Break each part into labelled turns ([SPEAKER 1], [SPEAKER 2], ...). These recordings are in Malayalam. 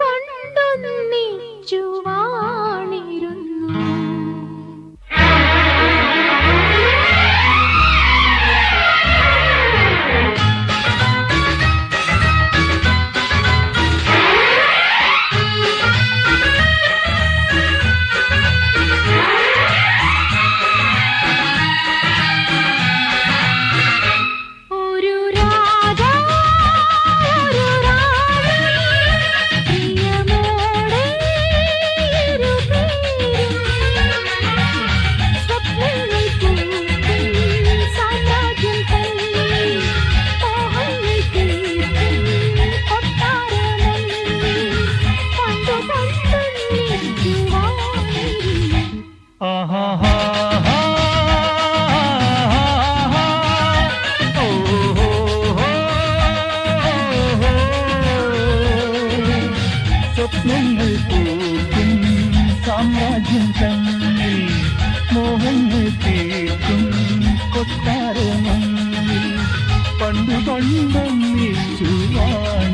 [SPEAKER 1] పండు పండుని చూవా
[SPEAKER 2] സാമ്രാജ്യം തന്നിൽ മോഹങ്ങൾ തീർക്കും കൊട്ടാരമങ്ങിൽ പണ്ടു പണ്ടം വിശുവാണിരുന്നു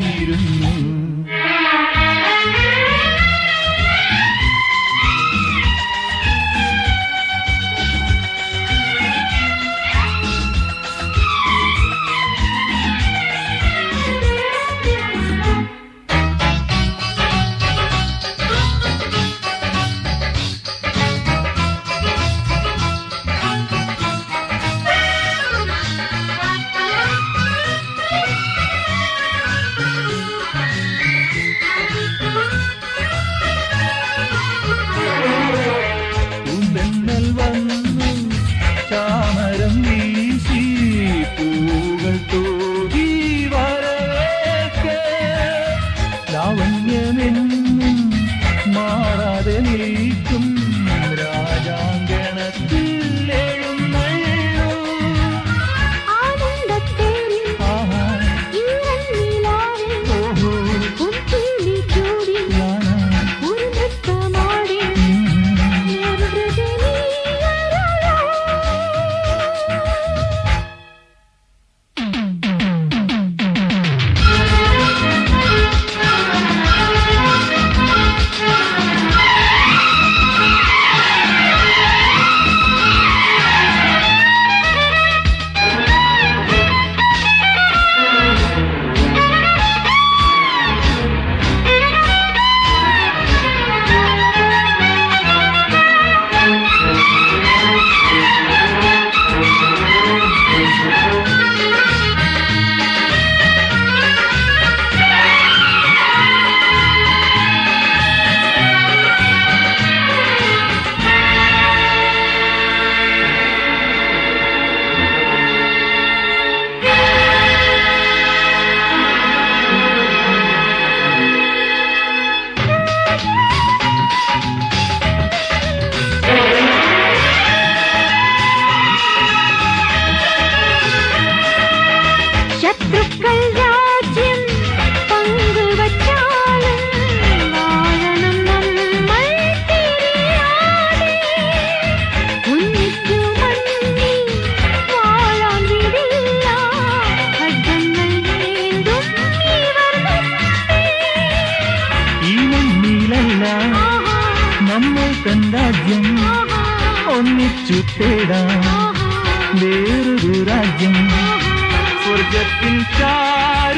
[SPEAKER 2] ദേശം രാജ്യം ഒന്നിച്ചു തേടാം വേറൊരു രാജ്യം സ്വർഗത്തിൻ ചാരി